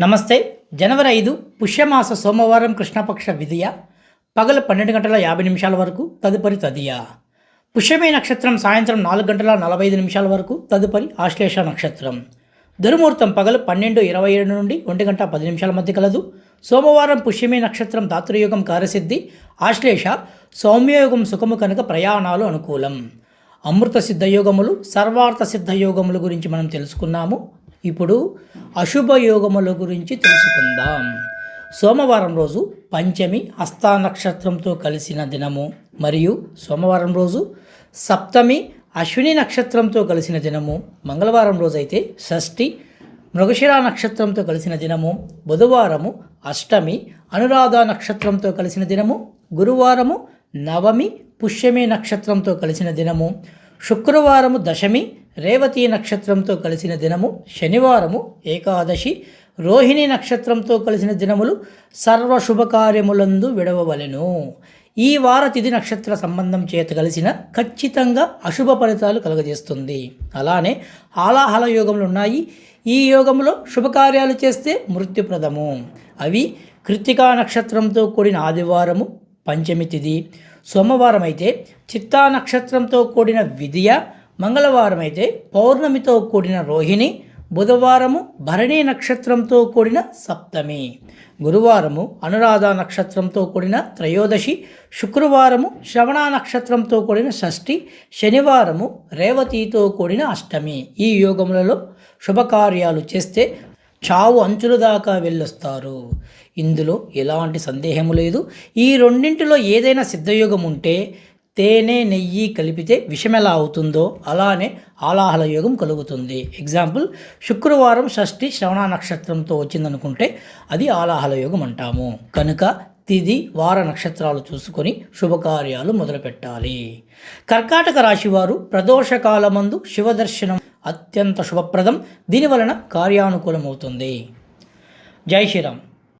నమస్తే. జనవరి ఐదు పుష్యమాస సోమవారం కృష్ణపక్ష విధియ. పగలు పన్నెండు గంటల యాభై నిమిషాల వరకు తదుపరి తదియ. పుష్యమే నక్షత్రం సాయంత్రం నాలుగు గంటల నలభై ఐదు నిమిషాల వరకు తదుపరి ఆశ్లేష నక్షత్రం. దుర్ముహూర్తం పగలు పన్నెండు ఇరవై ఏడు నుండి ఒంటి గంట పది నిమిషాల మధ్య కలదు. సోమవారం పుష్యమే నక్షత్రం దాతృయుగం కార్యసిద్ధి ఆశ్లేష సౌమ్యయోగం సుఖము కనుక ప్రయాణాలు అనుకూలం. అమృత సిద్ధయోగములు సర్వార్థ సిద్ధయోగములు గురించి మనం తెలుసుకున్నాము. ఇప్పుడు అశుభ యోగముల గురించి తెలుసుకుందాం. సోమవారం రోజు పంచమి హస్తా నక్షత్రంతో కలిసిన దినము మరియు సోమవారం రోజు సప్తమి అశ్విని నక్షత్రంతో కలిసిన దినము మంగళవారం రోజైతే షష్ఠి మృగశిర నక్షత్రంతో కలిసిన దినము బుధవారము అష్టమి అనురాధ నక్షత్రంతో కలిసిన దినము గురువారము నవమి పుష్యమి నక్షత్రంతో కలిసిన దినము శుక్రవారము దశమి రేవతి నక్షత్రంతో కలిసిన దినము శనివారము ఏకాదశి రోహిణి నక్షత్రంతో కలిసిన దినములు సర్వ శుభకార్యములందు విడవవలెను. ఈ వార తిథి నక్షత్ర సంబంధం చేత కలిసిన ఖచ్చితంగా అశుభ ఫలితాలు కలుగజేస్తుంది. అలానే హాలాహల యోగములు ఉన్నాయి. ఈ యోగములో శుభకార్యాలు చేస్తే మృత్యుప్రదము. అవి కృత్తికా నక్షత్రంతో కూడిన ఆదివారము పంచమి తిథి సోమవారం అయితే చిత్తా నక్షత్రంతో కూడిన విద్య మంగళవారం అయితే పౌర్ణమితో కూడిన రోహిణి బుధవారము భరణి నక్షత్రంతో కూడిన సప్తమి గురువారము అనురాధ నక్షత్రంతో కూడిన త్రయోదశి శుక్రవారము శ్రవణ నక్షత్రంతో కూడిన షష్ఠి శనివారము రేవతితో కూడిన అష్టమి. ఈ యోగములలో శుభకార్యాలు చేస్తే చావు అంచుల దాకా వెళ్ళొస్తారు. ఇందులో ఎలాంటి సందేహము లేదు. ఈ రెండింటిలో ఏదైనా సిద్ధయోగం ఉంటే తేనె నెయ్యి కలిపితే విషం ఎలా అవుతుందో అలానే ఆలాహల యోగం కలుగుతుంది. ఎగ్జాంపుల్ శుక్రవారం షష్ఠి శ్రవణ నక్షత్రంతో వచ్చిందనుకుంటే అది ఆలాహల యోగం అంటాము. కనుక తిది వార నక్షత్రాలు చూసుకొని శుభకార్యాలు మొదలుపెట్టాలి. కర్కాటక రాశివారు ప్రదోషకాలమందు శివదర్శనం అత్యంత శుభప్రదం. దీనివలన కార్యానుకూలమవుతుంది. జై శ్రీరామ్.